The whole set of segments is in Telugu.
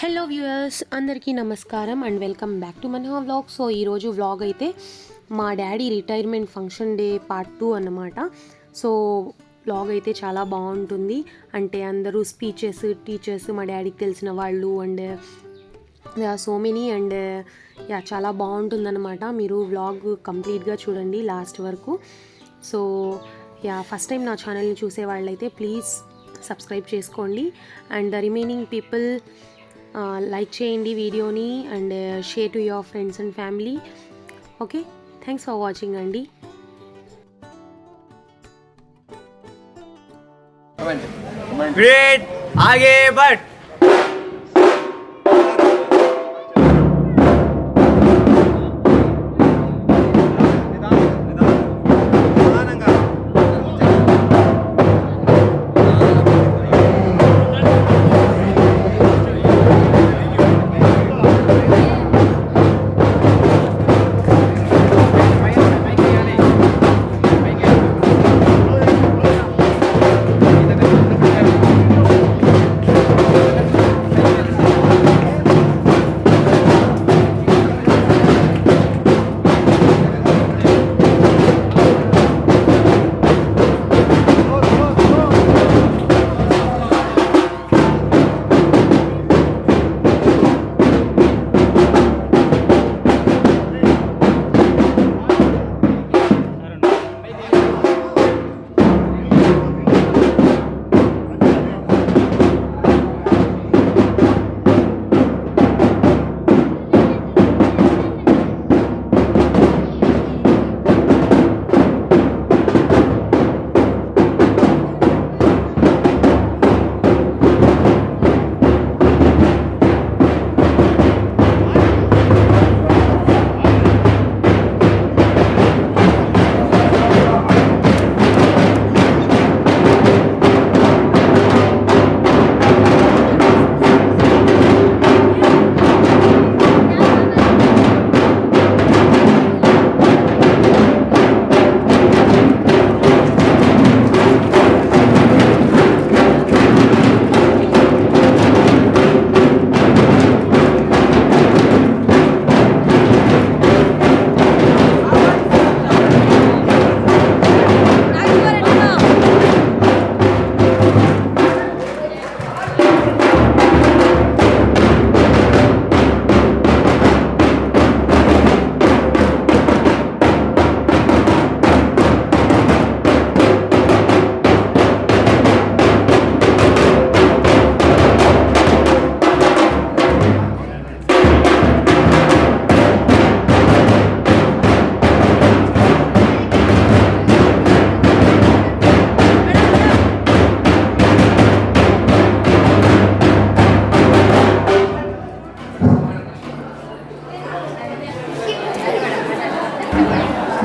హలో వ్యూయర్స్ అందరికీ నమస్కారం అండ్ వెల్కమ్ బ్యాక్ టు మన వ్లాగ్ సో ఈరోజు వ్లాగ్ అయితే మా daddy retirement function day part two అన్నమాట. సో వ్లాగ్ అయితే చాలా బాగుంటుంది. అంటే అందరూ స్పీచెస్ టీచర్స్ మా డాడీకి తెలిసిన వాళ్ళు and yeah so many and yeah చాలా బాగుంటుందన్నమాట. మీరు వ్లాగ్ కంప్లీట్గా చూడండి లాస్ట్ వరకు. సో యా ఫస్ట్ టైం నా ఛానల్ని చూసే వాళ్ళైతే ప్లీజ్ సబ్స్క్రైబ్ చేసుకోండి. And the remaining people like చేయండి వీడియోని and share to your friends and family okay thanks for watching అండి ग्रेट आगे बढ़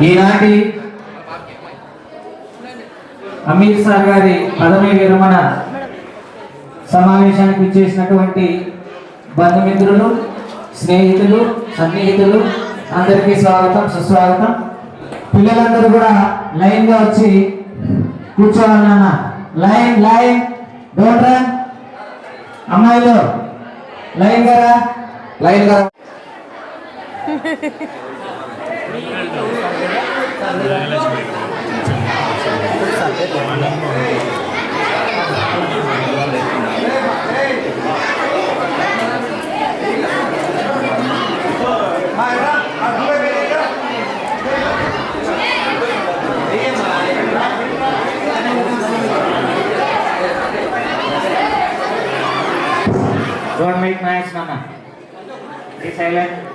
ఈనాటి అమీర్ సార్ గారి పదవి విరమణ సమావేశానికి ఇచ్చేసినటువంటి బంధుమిత్రులు స్నేహితులు సన్నిహితులు అందరికీ స్వాగతం సుస్వాగతం పిల్లలందరూ కూడా లైన్గా వచ్చి కూర్చోవాలన్న లైన్ లైన్ డోంట్ రన్ అమ్మాయిలు లైన్గా రా. లైన్గా రా. Don't make noise, Nana. Be silent.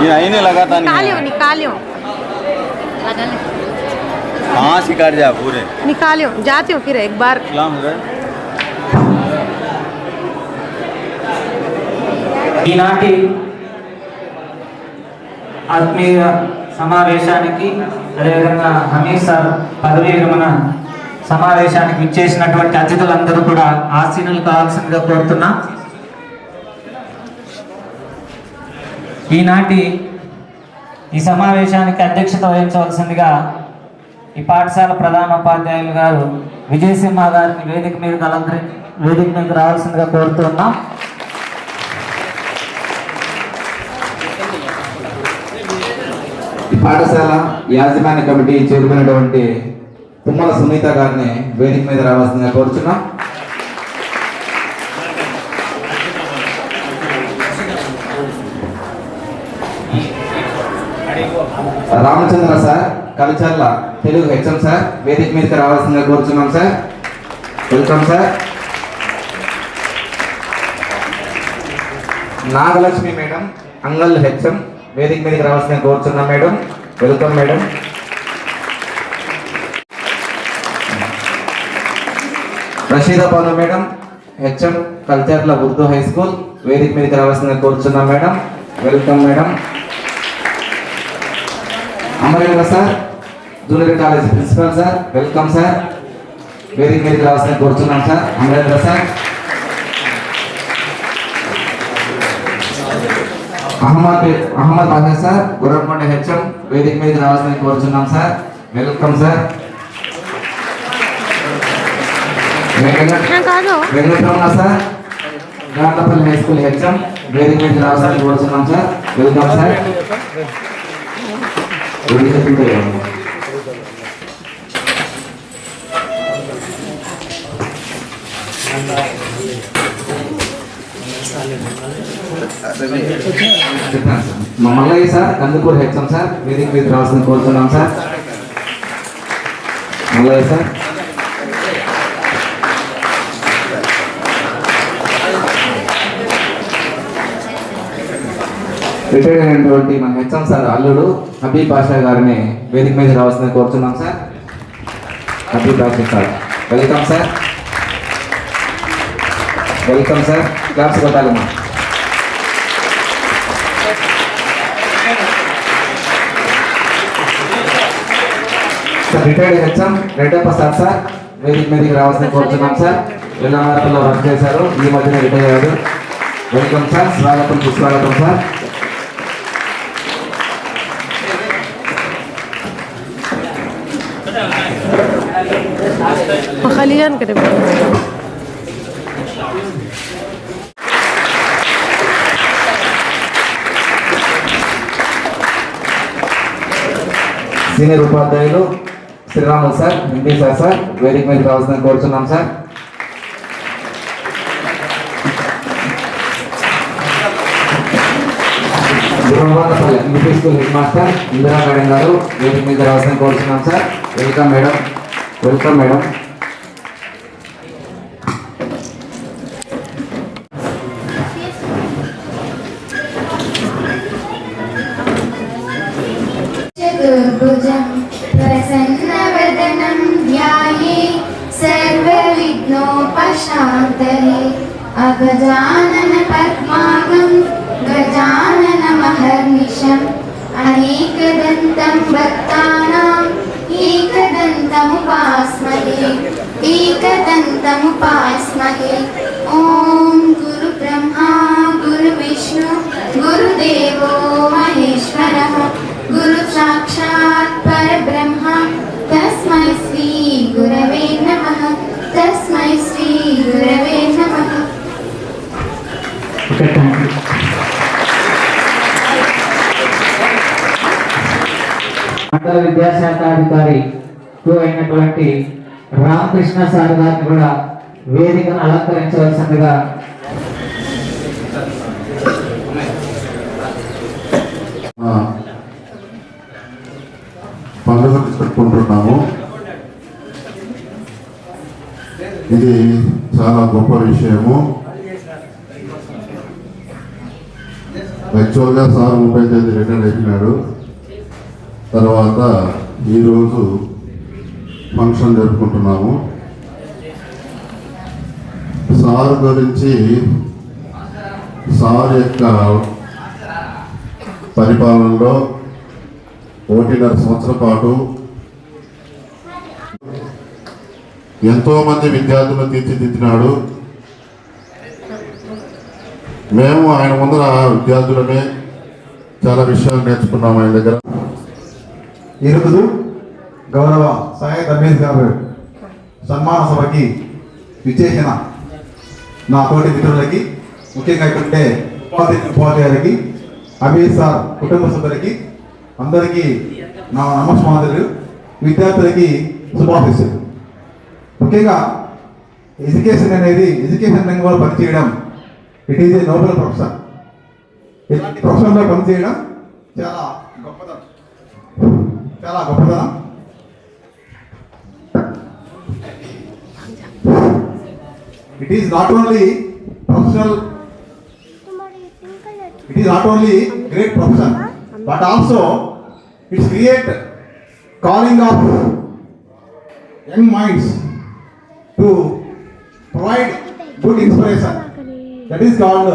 ये आई नहीं निकालियो निकालियो शिकार जा पूरे निकालियो फिर एक बार हो ఈనాటి ఆత్మీయ సమావేశానికి అదేవిధంగా హమీద్ సార్ పదవీ విరమణ సమావేశానికి ఇచ్చేసినటువంటి అతిథులందరూ కూడా ఆశీనులు కావాల్సిందిగా కోరుతున్నా. ఈనాటి ఈ సమావేశానికి అధ్యక్షత వహించవలసిందిగా ఈ పాఠశాల ప్రధానోపాధ్యాయులు గారు విజయసింహ గారిని వేదిక మీద అలంకరి వేదిక మీద రావాల్సిందిగా కోరుతున్నాం ఈ పాఠశాల యాజమాన్య కమిటీ చేరుకున్నటువంటి తుమ్మల సునీత గారిని వేదిక మీద రావాల్సిందిగా కోరుచున్నాం. Ramachandra sir Kalicherla Telugu HM sir వేదిక మీదకి రావాల్సిందిగా కోరుచున్నాం sir. Welcome sir Nagalakshmi madam Angal HM వేదిక మీదకి రావాల్సిందిగా కోరుచున్నాం madam. Welcome madam. Rasheeda Banu madam HM Kalcherla Urdu high school వేదిక మీదకి రావాల్సిందిగా కోరుచున్నాం madam. Welcome madam. Amarendra sir junior college principal sir welcome sir. వేదిక మీదకి రావాల్సిందిగా కోరుచున్నాం sir. Amarendra sir. Ahmed Ahmed Basha sir Gurramkonda HM. వేదిక మీదకి రావాల్సిందిగా కోరుచున్నాం sir. Welcome sir. Venkataramana sir. Gandlapalli high school HM. వేదిక మీద రావాలని కోరుతున్నాం సార్. Welcome sir. మమ్మల్ని సార్. కందుకూరు హెచ్ఎం సార్ వేదిక మీద రావాల్సింది కోరుతున్నాం సార్ మల్లయ్య సార్ రిటైర్ అయినటువంటి మన హెచ్ఎం సార్ అల్లుడు హబీబ్ బాషా గారిని వేదిక మీద రావాల్సిందని కోరుతున్నాం sir. Habib Basha sir welcome sir. Welcome sir. Claps కొట్టాలి మా. Sir retired HM Reddappa sir sir వేదిక మీదకి రావాల్సిన కోరుతున్నాం సార్. వెళ్ళమారపల్లిలో వర్క్ చేశారు. ఈ మధ్యన రిటైర్ అయ్యారు వెల్కమ్ సార్. స్వాగతం సుస్వాగతం సార్. Makalian ka సీనియర్ ఉపాధ్యాయులు Sriramulu sir Hindi sir sir వేదిక మీద రావాల్సిందని కోరుతున్నాం sir. Guruvarapalli UP school head master Indira madam గారు వేదిక మీద రావాల్సిందని కోరుతున్నాం sir. Welcome madam. Welcome madam. Ramakrishna sir గారిని కూడా వేదికను అలంకరించవలసిందిగా ఆ, పండుగ ఇది చాలా గొప్ప విషయము. యాక్చువల్గా సార్ ముప్పై తేదీ రిటైర్ అయిపోయినాడు. తర్వాత ఈరోజు ఫంక్షన్ జరుపుకుంటున్నాము. సార్ గురించి సార్ యొక్క పరిపాలనలో ఒకటిన్నర సంవత్సరం పాటు ఎంతో మంది విద్యార్థులను తీర్చిదిద్దినాడు. మేము ఆయన ముందర విద్యార్థులమే చాలా విషయాలు నేర్చుకున్నాము ఆయన దగ్గర. ఈరోజు గౌరవ సాయి రమేష్ గారు సన్మాన సభకి విచేసిన నా తోటి మిత్రులకి ముఖ్యంగా ఇక్కడే ఉపాధి ఉపాధ్యాయులకి అమీర్ సార్ కుటుంబ సభ్యులకి అందరికీ నా నమస్మాదులు విద్యార్థులకి శుభాశిస్సులు ముఖ్యంగా ఎడ్యుకేషన్ అనేది ఎడ్యుకేషన్ రంగంలో పనిచేయడం it is a noble professor. ఇలాంటి ప్రొఫెషన్లో పనిచేయడం చాలా గొప్పదనం. చాలా గొప్పదనం. It is not only professional it is not only great profession but also it's create calling of young minds to provide good inspiration that is called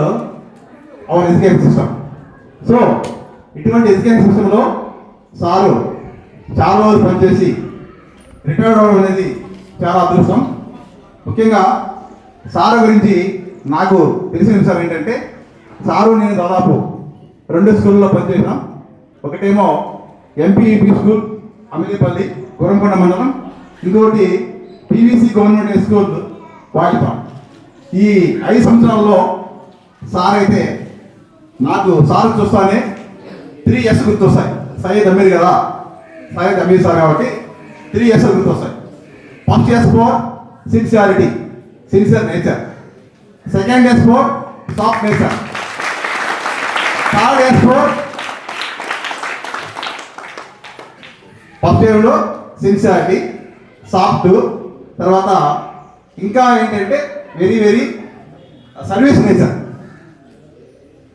our education system so ఇటువంటి ఎడ్యుకేషన్ సిస్టంలో సారు చాలా రోజులు పనిచేసి రిటైర్డ్ అవ్వడం అనేది చాలా అదృష్టం. ముఖ్యంగా సారు గురించి నాకు తెలిసిన విషయం ఏంటంటే సారు నేను దాదాపు రెండు స్కూల్లో పనిచేసాం ఒకటేమో ఎంపీఈపీ స్కూల్ అమిలిపల్లి గురంకొండ మండలం ఇంకోటి PVC government high school Vayipadu ఈ ఐదు సంవత్సరాల్లో సార్ అయితే నాకు సార్ చూస్తానే త్రీ ఎస్ గుర్తొస్తాయి. సయ్యద్ అమీర్ కదా? సయ్యద్ అమీర్ సార్ కాబట్టి త్రీ ఎస్ గుర్తొస్తాయి. First S for sincerity. Sincere nature. Second S for soft nature third S for first ఇయర్లో సిన్సియారిటీ సాఫ్ట్ తర్వాత ఇంకా ఏంటంటే వెరీ వెరీ సర్వీస్ నేచర్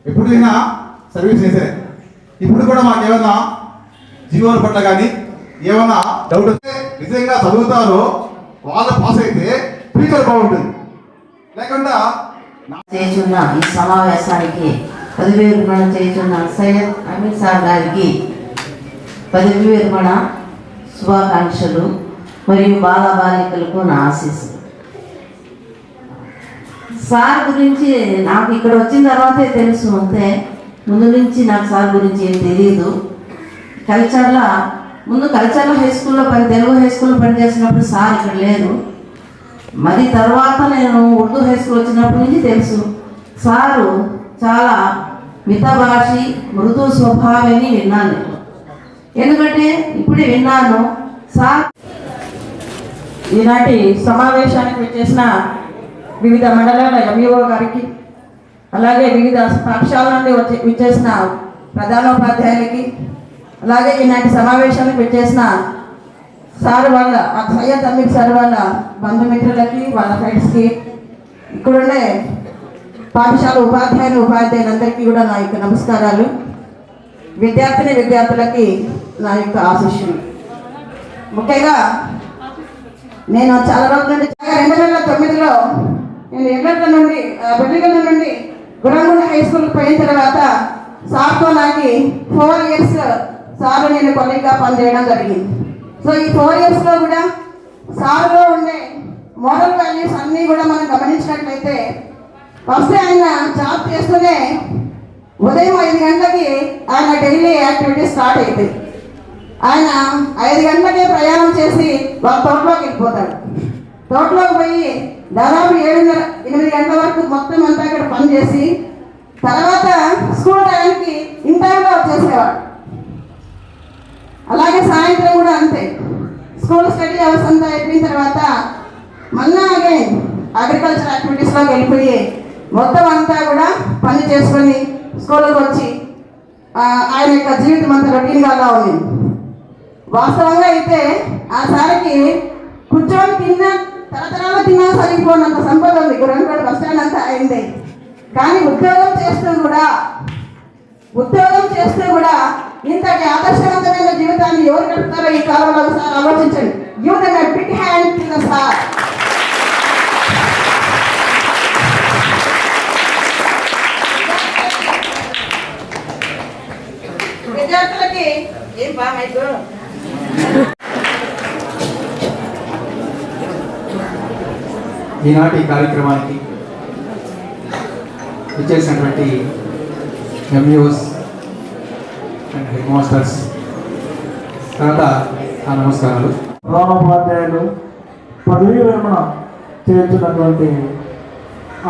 ఎప్పుడు అయినా సర్వీస్ నేచరే ఇప్పుడు కూడా మాకు ఏమైనా జీవోల పట్ల కానీ ఏమైనా డౌట్ వస్తే నిజంగా చదువుతారో వాళ్ళు పాస్ అయితే స్పీకర్ బాగుంటుంది. లేకుండా చేస్తున్న ఈ సమావేశానికి పదవి విరమణ చేస్తున్న సయ్యద్ అమీర్ సార్ గారికి పదవి విరమణ శుభాకాంక్షలు మరియు బాల బాలికలకు నా ఆశీస్సు సార్ గురించి నాకు ఇక్కడ వచ్చిన తర్వాతే తెలుసు అంతే. ముందు నుంచి నాకు సార్ గురించి ఏం తెలియదు కల్చర్లో ముందు కల్చర్లో హై స్కూల్లో పని తెలుగు హై స్కూల్లో పనిచేసినప్పుడు సార్ ఇక్కడ లేరు. మరి తర్వాత నేను ఉర్దూ హై స్కూల్ వచ్చినప్పటి నుంచి తెలుసు. సారు చాలా మితభాషి మృదు స్వభావిని విన్నాను. ఎందుకంటే ఇప్పుడే విన్నాను సార్ ఈనాటి సమావేశానికి వచ్చేసిన వివిధ మండలాల ఎంఈఓ గారికి అలాగే వివిధ పాఠశాల నుండి వచ్చి విచ్చేసిన ప్రధానోపాధ్యాయులకి అలాగే ఈనాటి సమావేశానికి విచ్చేసిన సార్ వాళ్ళ ఆ సయ్యద్ అమీర్ సార్ వాళ్ళ బంధుమిత్రులకి వాళ్ళ ఫ్రెండ్స్కి ఇక్కడుండే పాఠశాల ఉపాధ్యాయులు ఉపాధ్యాయులందరికీ కూడా నా యొక్క నమస్కారాలు. విద్యార్థిని విద్యార్థులకి నా యొక్క ఆశీస్సులు. ముఖ్యంగా నేను చాలా రోజుల నుండి రెండు వేల తొమ్మిదిలో నేను ఎర్రట్ల నుండి బెల్లిగల నుండి గురంగూడ హై స్కూల్కి పోయిన తర్వాత సార్తో నాకు ఫోర్ ఇయర్స్ సార్ నేను కొలీగ్గా పనిచేయడం జరిగింది. సో ఈ ఫోర్ ఇయర్స్లో కూడా సార్లో ఉండే మోరల్ వాల్యూస్ అన్నీ కూడా మనం గమనించినట్లయితే ఫస్ట్ ఆయన జాబ్ చేస్తూనే ఉదయం ఐదు గంటలకి ఆయన డైలీ యాక్టివిటీస్ స్టార్ట్ అవుతాయి ఆయన ఐదు గంటలకే ప్రయాణం చేసి వాళ్ళ తోటలోకి వెళ్ళిపోతాడు. తోటలోకి పోయి దాదాపు ఏడున్నర ఎనిమిది గంటల వరకు మొత్తం అంతా ఇక్కడ పని చేసి తర్వాత స్కూల్ టైంకి ఇన్ టైంలో వచ్చేసేవాడు అలాగే సాయంత్రం కూడా అంతే. స్కూల్ స్టడీ అవర్స్ అంతా అయిపోయిన తర్వాత మళ్ళా అగైన్ అగ్రికల్చర్ యాక్టివిటీస్లోకి వెళ్ళిపోయి మొత్తం అంతా కూడా పని చేసుకొని స్కూల్కి వచ్చి ఆయన యొక్క జీవితం అంతా రొటీన్గా అలా ఉంది. వాస్తవంగా అయితే ఆ సారికి కూర్చొని తిన్న తరతరాలు తిన్నా సరిపోనంత సంపద ఉంది. గురంపేట బస్ స్టాండ్ అంతా అయింది. కానీ ఉద్యోగం చేస్తూ కూడా ఉద్యోగం చేస్తూ కూడా ఇంతటి ఆదర్శవంతమైన జీవితాన్ని ఎవరు గడుపుతారో ఈ కాలంలో ఒకసారి ఆలోచించండి. Give big hand to sir విద్యార్థులకి ఏం ఈనాటి కార్యక్రమానికి ఇచ్చేసినటువంటి ఎంయూస్ అండ్ హెడ్ మాస్టర్స్ తర్వాత ఆ నమస్కారాలు. ప్రధానోపాధ్యాయులు పదవీ విరమణ చేర్చినటువంటి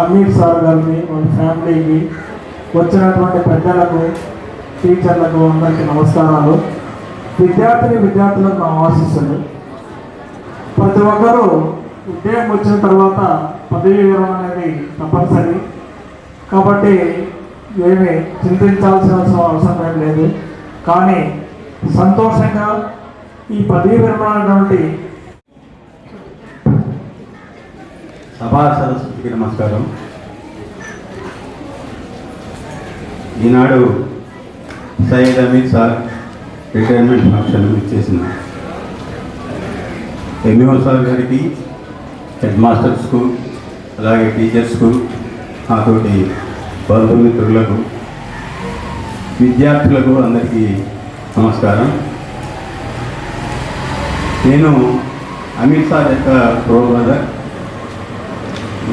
అమీర్ సార్ గారిని వాళ్ళ ఫ్యామిలీకి వచ్చినటువంటి పెద్దలకు టీచర్లకు అందరికీ నమస్కారాలు. విద్యార్థిని విద్యార్థులకు నా ఆశిస్తుంది ప్రతి ఒక్కరూ ఉద్యోగం వచ్చిన తర్వాత పదవి విరమణ అనేది తప్పనిసరి. కాబట్టి ఏమి చింతించాల్సిన అవసరం ఏం లేదు. కానీ సంతోషంగా ఈ పదవీ విరమణటువంటి సభా సరస్వతికి నమస్కారం. ఈనాడు Syed Ameer sir retirement function ఇచ్చేసిన ఎంఈఓ సార్ గారికి హెడ్ మాస్టర్స్కు అలాగే టీచర్స్కు నాతోటి బంధుమిత్రులకు విద్యార్థులకు అందరికీ నమస్కారం. నేను అమీర్ షా యొక్క ప్రో బ్రదర్.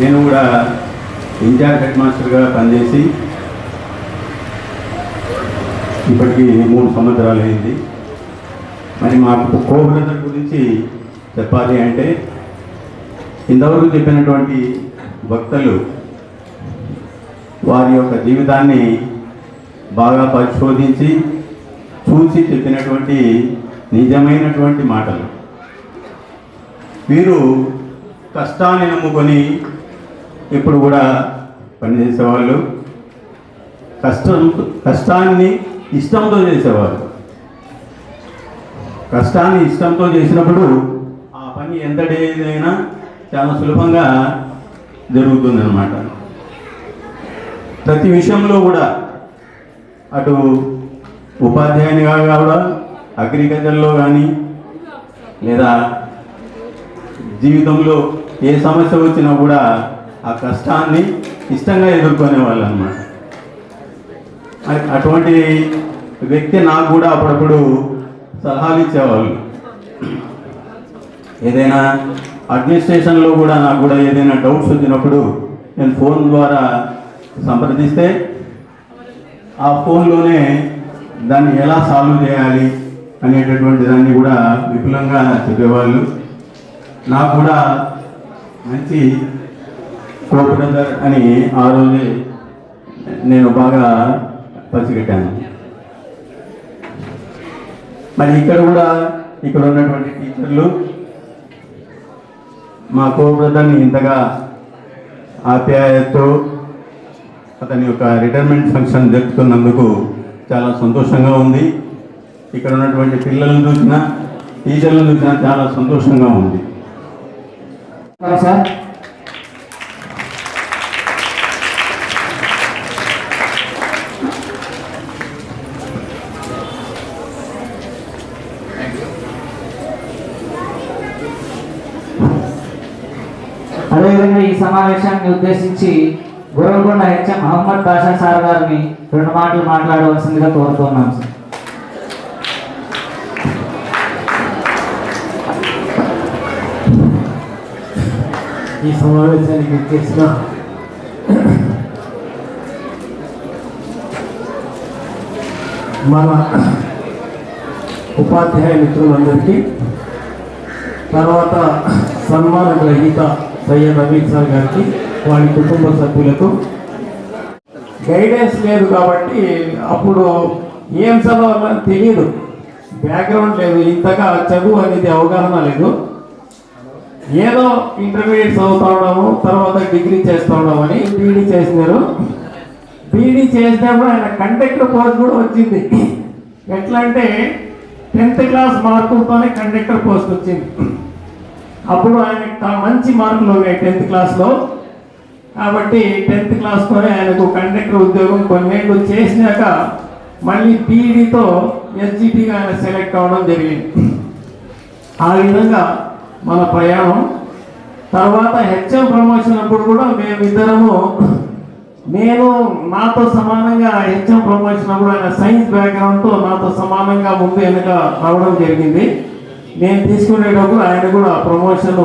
నేను కూడా ఇన్ఛార్జ్ హెడ్ మాస్టర్గా పనిచేసి ఇప్పటికి మూడు సంవత్సరాలు అయింది. మరి మాకు కో బ్రదర్ గురించి చెప్పాలి అంటే ఇంతవరకు చెప్పినటువంటి భక్తులు వారి యొక్క జీవితాన్ని బాగా పరిశోధించి చూసి చెప్పినటువంటి నిజమైనటువంటి మాటలు. వీరు కష్టాన్ని నమ్ముకొని ఇప్పుడు కూడా పనిచేసేవాళ్ళు కష్టం కష్టాన్ని ఇష్టంతో చేసేవారు కష్టాన్ని ఇష్టంతో చేసినప్పుడు ఆ పని ఎంతటేదైనా చాలా సులభంగా జరుగుతుందన్నమాట. ప్రతి విషయంలో కూడా అటు ఉపాధ్యాయునిగా కూడా అగ్రికల్చర్లో కానీ లేదా జీవితంలో ఏ సమస్య వచ్చినా కూడా ఆ కష్టాన్ని ఇష్టంగా ఎదుర్కొనే వాళ్ళు అనమాట అటువంటి వ్యక్తి నాకు కూడా అప్పుడప్పుడు సలహాలు ఇచ్చేవాళ్ళు. ఏదైనా అడ్మినిస్ట్రేషన్లో కూడా నాకు కూడా ఏదైనా డౌట్స్ వచ్చినప్పుడు నేను ఫోన్ ద్వారా సంప్రదిస్తే ఆ ఫోన్లోనే దాన్ని ఎలా సాల్వ్ చేయాలి అనేటటువంటి దాన్ని కూడా విపులంగా చెప్పేవాళ్ళు. నాకు కూడా మంచి కోపడదర్ అని ఆ రోజే నేను బాగా పసిగట్టాను మరి ఇక్కడ కూడా ఇక్కడ ఉన్నటువంటి టీచర్లు మా కోపడదర్ని ఇంతగా ఆప్యాయతతో అతని యొక్క రిటైర్మెంట్ ఫంక్షన్ జరుపుతున్నందుకు చాలా సంతోషంగా ఉంది. ఇక్కడ ఉన్నటువంటి పిల్లలను చూసినా టీచర్లను చూసినా చాలా సంతోషంగా ఉంది. సార్? అదేవిధంగా ఈ సమావేశాన్ని ఉద్దేశించి గురవకొండ హెచ్ఎం మహమ్మద్ బాషా సార్ గారిని రెండు మాటలు మాట్లాడవలసిందిగా కోరుతున్నాం సార్. ఈ సమావేశానికి ఇచ్చేసిన మన ఉపాధ్యాయ మిత్రులందరికీ తర్వాత సన్మాన గ్రహీత సయ్యద్ అమీర్ సార్ గారికి వారి కుటుంబ సభ్యులకు గైడెన్స్ లేదు కాబట్టి అప్పుడు ఏం చదవాలని తెలియదు. బ్యాక్గ్రౌండ్ లేదు. ఇంతగా చదువు అనేది అవగాహన లేదు. ఏదో ఇంటర్మీడియట్ చదువుతా ఉన్నాము తర్వాత డిగ్రీ చేస్తా ఉన్నామని బీడీ చేసినారు. బీడీ చేసినప్పుడు ఆయన కండక్టర్ పోస్ట్ కూడా వచ్చింది. ఎట్లా అంటే టెన్త్ క్లాస్ మార్కులతోనే కండక్టర్ పోస్ట్ వచ్చింది. అప్పుడు ఆయన మంచి మార్కులు ఉన్నాయి టెన్త్ క్లాస్లో కాబట్టి టెన్త్ క్లాస్తోనే ఆయనకు కండక్టర్ ఉద్యోగం కొన్నేళ్ళు చేసినాక మళ్ళీ బీఈడితో ఎస్జిటిగా ఆయన సెలెక్ట్ అవ్వడం జరిగింది. ఆ విధంగా మన ప్రయాణం. తర్వాత హెచ్ఎం ప్రమోషన్ అప్పుడు కూడా మేమిద్దరము నేను నాతో సమానంగా హెచ్ఎం ప్రమోషన్ అప్పుడు ఆయన సైన్స్ బ్యాక్గ్రౌండ్తో నాతో సమానంగా ముందు వెనుక రావడం జరిగింది. నేను తీసుకునేటప్పుడు ఆయన కూడా ప్రమోషన్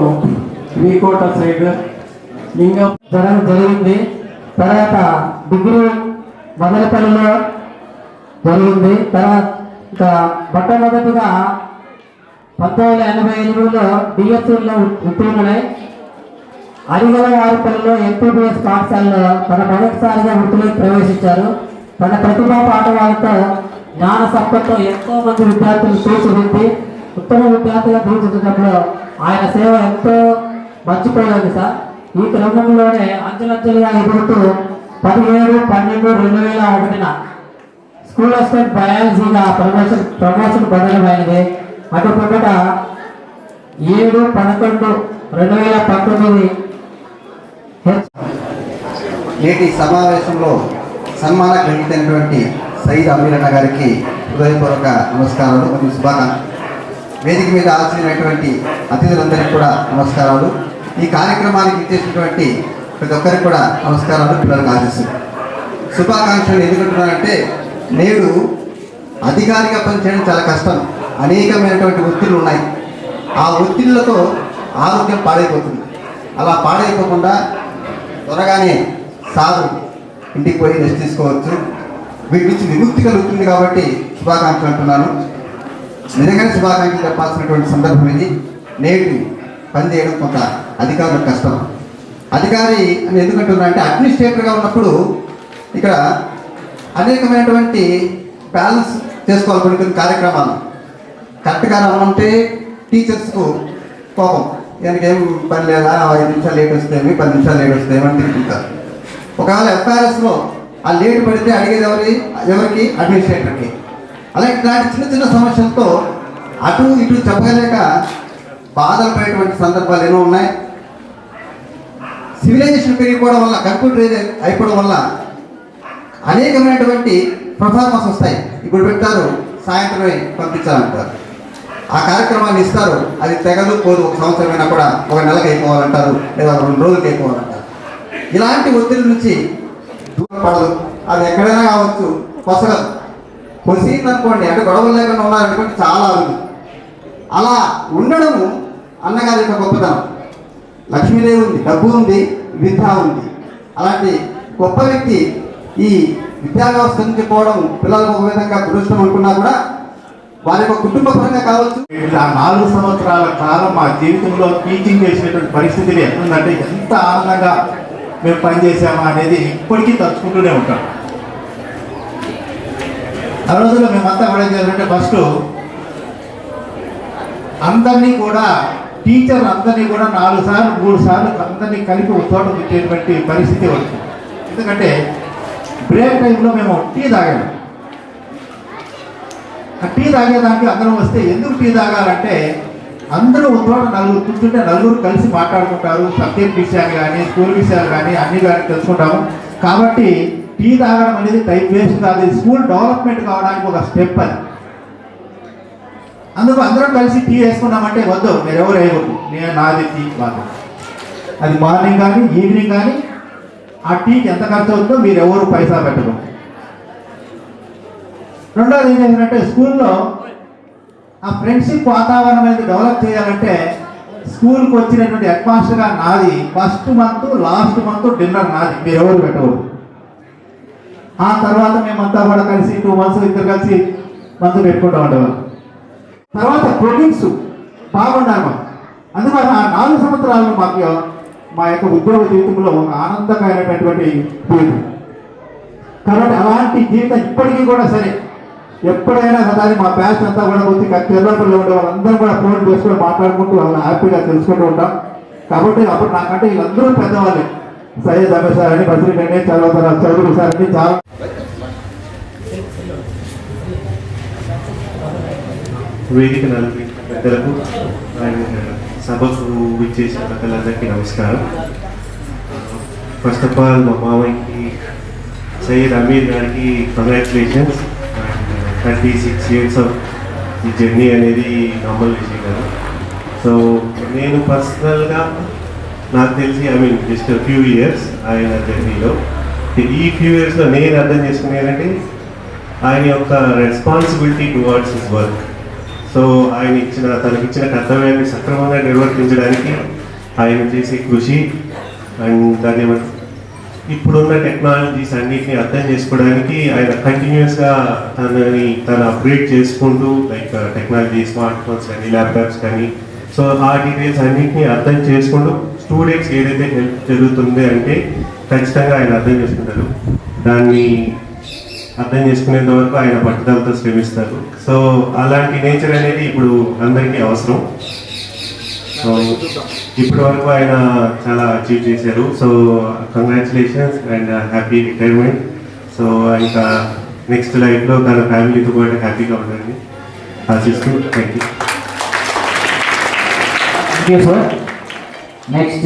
వీకోట సైడ్ లింగం జరగడం జరిగింది. తర్వాత డిగ్రీ మొదలపల్లిలో జరిగింది. తర్వాత మొట్టమొదటిగా పంతొమ్మిది వందల ఎనభై ఎనిమిదిలో డిఎస్సీలో ఉత్తీర్ణులై అడిగల వారిపల్లిలో ఎంపీబీఎస్ పాఠశాలలో తన మొదటిసారిగా వృత్తిలోకి ప్రవేశించారు. తన ప్రతిభా పాఠవాలతో జ్ఞాన సంపత్తో ఎంతో మంది విద్యార్థులు తీర్చిదిద్ది ఉత్తమ విద్యార్థిగా తీర్చిదిద్దడంలో ఆయన సేవ ఎంతో మర్చిపోలేదు సార్. ఈ క్రమంలోనే అంచెలంచెలుగా ఎదుగుతూ పదిహేడు పన్నెండు రెండు వేల ఒకటిన స్కూల్ అసిస్టెంట్ బయాలజీగా ప్రమోషన్ ప్రమోషన్ పొందడమైనది అటు పిమ్మట ఏడు పదకొండు రెండు వేల పంతొమ్మిది నేటి సమావేశంలో సన్మాన గ్రహీతైనటువంటి సయ్యద్ అమీరన్న గారికి హృదయపూర్వక నమస్కారాలు మరియు శుభాకాంక్షలు. వేదిక మీద ఆశ్చర్యమైనటువంటి అతిథులందరికీ కూడా నమస్కారాలు. ఈ కార్యక్రమానికి ఇచ్చేసినటువంటి ప్రతి ఒక్కరికి కూడా నమస్కారాలు పిల్లలకు ఆశిస్తుంది శుభాకాంక్షలు. ఎందుకంటున్నానంటే నేడు అధికారిగా పనిచేయడం చాలా కష్టం. అనేకమైనటువంటి ఒత్తిళ్ళు ఉన్నాయి. ఆ ఒత్తిళ్ళతో ఆరోగ్యం పాడైపోతుంది. అలా పాడైపోకుండా త్వరగానే సాగు ఇంటికి పోయి రెస్ట్ తీసుకోవచ్చు. వీటి నుంచి విముక్తి కలుగుతుంది కాబట్టి శుభాకాంక్షలు అంటున్నాను. నిజంగానే శుభాకాంక్షలు చెప్పాల్సినటువంటి సందర్భం ఇది. నేటి పని చేయడం కొంత అధికారులకు కష్టం. అధికారి అని ఎందుకంటున్నా అంటే అడ్మినిస్ట్రేటర్గా ఉన్నప్పుడు ఇక్కడ అనేకమైనటువంటి బ్యాలెన్స్ చేసుకోవాలి కొన్ని కొన్ని కార్యక్రమాలు కరెక్ట్గా రమ్మంటే టీచర్స్కు కోపం. దానికి ఏం పని లేదా? ఐదు నిమిషాలు లేట్ వస్తేమి పది నిమిషాలు లేట్ వస్తేమి అని తిరుగుతారు ఒకవేళ ఎఫ్ఐఆర్ఎస్లో ఆ లేట్ పడితే అడిగేది ఎవరి ఎవరికి? అడ్మినిస్ట్రేటర్కి అలాగే దాని చిన్న చిన్న సమస్యలతో అటు ఇటు చెప్పగలేక బాధలు పడేటువంటి సందర్భాలు ఎన్నో ఉన్నాయి. సివిలైజేషన్ పెరిగిపోవడం వల్ల కంప్యూటర్ అయిపోవడం వల్ల అనేకమైనటువంటి ప్రొఫార్మస్ వస్తాయి. ఇప్పుడు పెట్టారు సాయంత్రమే పంపించాలంటారు. ఆ కార్యక్రమాన్ని ఇస్తారు అది తెగలు పోదు ఒక సంవత్సరమైనా కూడా ఒక నెలకి అయిపోవాలంటారు లేదా రెండు రోజులకి అయిపోవాలంటారు. ఇలాంటి ఒత్తిడి నుంచి దూరం పడదు. అది ఎక్కడైనా కావచ్చు కొసగదు. కొసిందనుకోండి అంటే గొడవలు లేకుండా ఉన్నారనుకోండి చాలా అరుదు. అలా ఉండడము అన్నగారి యొక్క గొప్పతనం. లక్ష్మీదేవి ఉంది డబ్బు ఉంది విద్య ఉంది. అలాంటి గొప్ప వ్యక్తి ఈ విద్యా వ్యవస్థ నుంచి పోవడం పిల్లలకు ఒక విధంగా దురదృష్టం అనుకున్నా కూడా వారి యొక్క కుటుంబ పరంగా కావచ్చు. ఆ నాలుగు సంవత్సరాల కాలం మా జీవితంలో టీచింగ్ చేసినటువంటి పరిస్థితులు ఎట్లుందంటే ఎంత ఆనందంగా మేము పనిచేసామా అనేది ఇప్పటికీ తలుచుకుంటూనే ఉంటాం. ఆ రోజుల్లో మేమంతా కూడా చేయాలంటే ఫస్ట్ అందరినీ కూడా టీచర్ అందరినీ కూడా నాలుగు సార్లు మూడు సార్లు అందరినీ కలిపి ఒక చోట కూర్చేటువంటి పరిస్థితి వచ్చింది ఎందుకంటే బ్రేక్ టైంలో మేము టీ తాగాము. ఆ టీ తాగేదానికి అందరం వస్తే ఎందుకు టీ తాగాలంటే అందరూ ఒక చోట నలుగురు కూర్చుంటే నలుగురు కలిసి మాట్లాడుకుంటారు. సబ్జెక్ట్ విషయాలు కానీ స్కూల్ విషయాలు కానీ అన్ని కానీ తెలుసుకుంటాము. కాబట్టి టీ తాగడం అనేది టైం వేస్ట్ కాదు. స్కూల్ డెవలప్మెంట్ కావడానికి ఒక స్టెప్ అది. అందుకు అందరం కలిసి టీ వేసుకున్నామంటే వద్దు మీరు ఎవరు వేయవద్దు నేను నాది టీ బాధ అది మార్నింగ్ కానీ ఈవినింగ్ కానీ ఆ టీకి ఎంత ఖర్చు అవుతుందో మీరు ఎవరు పైసా పెట్టరు. రెండోది ఏం చేసినట్టే స్కూల్లో ఆ ఫ్రెండ్షిప్ వాతావరణం అనేది డెవలప్ చేయాలంటే స్కూల్కి వచ్చినటువంటి హెడ్ నాది first month last month dinner నాది మీరు ఎవరు పెట్టవద్దు ఆ తర్వాత మేమంతా కూడా కలిసి టూ మంత్స్ ఇద్దరు కలిసి మంత్ పెట్టుకుంటూ ఉండేవాళ్ళం. తర్వాత కొలీగ్స్ బాగున్నారు అందువల్ల ఆ నాలుగు సంవత్సరాలు మాకు మా యొక్క ఉద్యోగ జీవితంలో ఒక ఆనందకరమైనటువంటి జీవితం కాబట్టి అలాంటి జీవితం ఇప్పటికీ కూడా సరే. ఎప్పుడైనా సరే మా బ్యాచ్ అంతా కూడా వచ్చి తెల్లపల్లి ఉండే వాళ్ళందరూ కూడా ఫోన్ చేసుకుని మాట్లాడుకుంటూ వాళ్ళని హ్యాపీగా తెలుసుకుంటూ ఉంటాం. కాబట్టి అప్పుడు నాకంటే వీళ్ళందరూ పెద్దవాళ్ళే. సయ్యద్ అమీర్ సార్ అని బద్రీ గణే చదవతారు చౌదరి సార్ అని చాలా వేదిక నలుగురి పెద్దలకు సభకు విచ్చేసిన పెద్దలందరికీ నమస్కారం. ఫస్ట్ ఆఫ్ ఆల్ మా మామయ్యకి సయ్యద్ అమీర్ గారికి congratulations thirty six years of ఈ జర్నీ అనేది నార్మల్ విషయం కదా సో నేను పర్సనల్గా నాకు తెలిసి I mean just few years ఆయన జర్నీలో ఈ ఫ్యూ ఇయర్స్లో నేను అర్థం చేసుకునేదంటే ఆయన యొక్క responsibility towards his work so ఆయన ఇచ్చిన తనకి ఇచ్చిన కర్తవ్యాన్ని సక్రమంగా నిర్వర్తించడానికి ఆయన చేసే కృషి అండ్ దాని ఇప్పుడున్న టెక్నాలజీస్ అన్నిటిని అర్థం చేసుకోవడానికి ఆయన కంటిన్యూస్గా తనని తను అప్గ్రేడ్ చేసుకుంటూ లైక్ టెక్నాలజీ స్మార్ట్ ఫోన్స్ కానీ ల్యాప్టాప్స్ కానీ సో ఆ డీటెయిల్స్ అన్నింటినీ అర్థం చేసుకుంటూ స్టూడెంట్స్ ఏదైతే హెల్ప్ జరుగుతుంది అంటే ఖచ్చితంగా ఆయన అర్థం చేసుకుంటారు దాన్ని అర్థం చేసుకునేంత వరకు ఆయన పట్టుదలతో శ్రమిస్తారు. సో అలాంటి నేచర్ అనేది ఇప్పుడు అందరికీ అవసరం. సో ఇప్పటి వరకు ఆయన చాలా అచీవ్ చేశారు. So congratulations and happy retirement so ఇంకా నెక్స్ట్ లైఫ్లో తన ఫ్యామిలీతో కూడా హ్యాపీగా ఉండండి. ఆశిస్తూ thank you thank you sir next